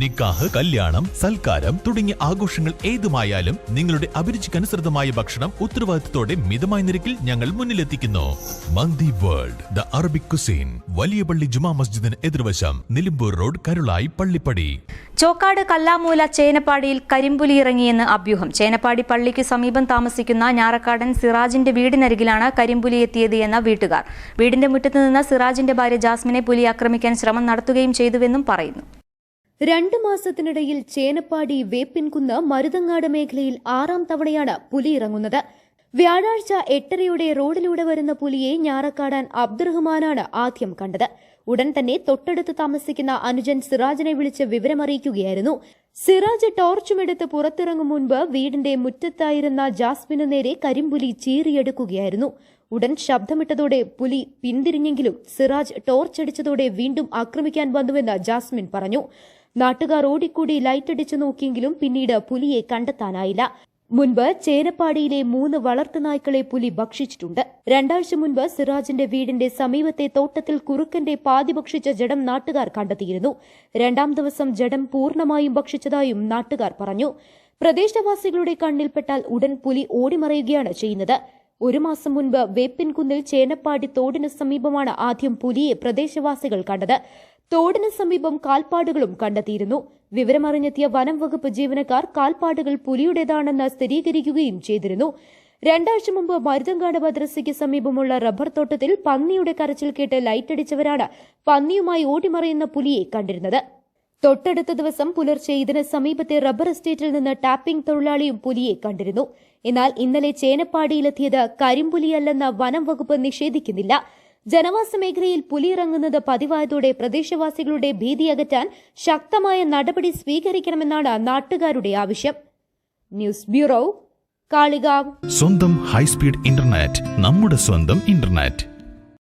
നിക്കാഹ് കല്യാണം സൽക്കാരം തുടങ്ങിയ ആഘോഷങ്ങൾ ഏതുമായാലും നിങ്ങളുടെ അഭിരുചിക്കനുസൃതമായ ഭക്ഷണം ഉത്തരവാദിത്തത്തോടെ മിതമായ നിരക്കിൽ ഞങ്ങൾ മുന്നിലെത്തിക്കുന്നു. Mandi World the Arabic cuisine വലിയ പള്ളി ജുമാ മസ്ജിദിന് എതിർവശം നിലമ്പൂർ റോഡ് കരുളായി പള്ളിപ്പടി. ചോക്കാട് കല്ലാമൂല ചേനപ്പാടിയിൽ കരിമ്പുലി ഇറങ്ങിയെന്ന് അഭ്യൂഹം. ചേനപ്പാടി പള്ളിക്ക് സമീപം താമസിക്കുന്ന ഞാറക്കാടൻ സിറാജിന്റെ വീടിനരികിലാണ് കരിമ്പുലി എത്തിയത് എന്ന വീട്ടുകാർ. വീടിന്റെ മുറ്റത്ത് നിന്ന് സിറാജിന്റെ ഭാര്യ ജാസ്മിനെ പുലി ആക്രമിക്കാൻ ശ്രമം നടത്തുകയും ചെയ്തുവെന്നും പറയുന്നു. രണ്ടു മാസത്തിനിടയിൽ ചേനപ്പാടി വേപ്പിൻകുന്ന് മരുതങ്ങാട് മേഖലയിൽ ആറാം തവണയാണ് പുലി ഇറങ്ങുന്നത്. വ്യാഴാഴ്ച എട്ടരയോടെ റോഡിലൂടെ വരുന്ന പുലിയെ ഞാറക്കാടാൻ അബ്ദുറഹ്മാനാണ് ആദ്യം കണ്ടത്. ഉടൻ തന്നെ തൊട്ടടുത്ത് താമസിക്കുന്ന അനുജൻ സിറാജിനെ വിളിച്ച് വിവരമറിയിക്കുകയായിരുന്നു. സിറാജ് ടോർച്ചുമെടുത്ത് പുറത്തിറങ്ങും മുൻപ് വീടിന്റെ മുറ്റത്തായിരുന്ന ജാസ്മിനു നേരെ കരിമ്പുലി ചീറിയെടുക്കുകയായിരുന്നു. ഉടൻ ശബ്ദമിട്ടതോടെ പുലി പിന്തിരിഞ്ഞെങ്കിലും സിറാജ് ടോർച്ചടിച്ചതോടെ വീണ്ടും ആക്രമിക്കാൻ വന്നുവെന്ന് ജാസ്മിൻ പറഞ്ഞു. നാട്ടുകാർ ഓടിക്കൂടി ലൈറ്റടിച്ചു നോക്കിയെങ്കിലും പിന്നീട് പുലിയെ കണ്ടെത്താനായില്ല. മുൻപ് ചേനപ്പാടിയിലെ മൂന്ന് വളർത്തുനായ്ക്കളെ പുലി ഭക്ഷിച്ചിട്ടുണ്ട്. രണ്ടാഴ്ച മുൻപ് സിറാജിന്റെ വീടിന്റെ സമീപത്തെ തോട്ടത്തിൽ കുറുക്കന്റെ പാതി ഭക്ഷിച്ച ജഡം നാട്ടുകാർ കണ്ടെത്തിയിരുന്നു. രണ്ടാം ദിവസം ജഡം പൂർണമായും ഭക്ഷിച്ചതായും നാട്ടുകാർ പറഞ്ഞു. പ്രദേശവാസികളുടെ കണ്ണിൽപ്പെട്ടാൽ ഉടൻ പുലി ഓടിമറയുകയാണ് ചെയ്യുന്നത്. ഒരു മാസം മുൻപ് വേപ്പിൻകുന്നിൽ ചേനപ്പാടി തോടിന് സമീപമാണ് ആദ്യം പുലിയെ പ്രദേശവാസികൾ കണ്ടത്. തോടിന് സമീപം കാൽപ്പാടുകളും കണ്ടെത്തിയിരുന്നു. വിവരമറിഞ്ഞെത്തിയ വനം വകുപ്പ് ജീവനക്കാർ കാൽപ്പാടുകൾ പുലിയുടേതാണെന്ന് സ്ഥിരീകരിക്കുകയും ചെയ്തിരുന്നു. രണ്ടാഴ്ച മുമ്പ് മരുതങ്കാട് മദ്രസയ്ക്ക് സമീപമുള്ള റബ്ബർ തോട്ടത്തിൽ പന്നിയുടെ കരച്ചിൽ കേട്ട് ലൈറ്റടിച്ചവരാണ് പന്നിയുമായി ഓടിമറയുന്ന പുലിയെ കണ്ടിരുന്നത്. തൊട്ടടുത്ത ദിവസം പുലർച്ചെ ഇതിന് സമീപത്തെ റബ്ബർ എസ്റ്റേറ്റിൽ നിന്ന് ടാപ്പിംഗ് തൊഴിലാളിയും പുലിയെ കണ്ടിരുന്നു. എന്നാൽ ഇന്നലെ ചേനപ്പാടിയിലെത്തിയത് കരിമ്പുലിയല്ലെന്ന് വനം വകുപ്പ് നിഷേധിക്കുന്നില്ല. ജനവാസ മേഖലയിൽ പുലിയിറങ്ങുന്നത് പതിവായതോടെ പ്രദേശവാസികളുടെ ഭീതി അകറ്റാൻ ശക്തമായ നടപടി സ്വീകരിക്കണമെന്നാണ് നാട്ടുകാരുടെ ആവശ്യം. News bureau Kalikavu. സ്വന്തം ഹൈസ്പീഡ് ഇന്റർനെറ്റ് നമ്മുടെ സ്വന്തം ഇന്റർനെറ്റ്.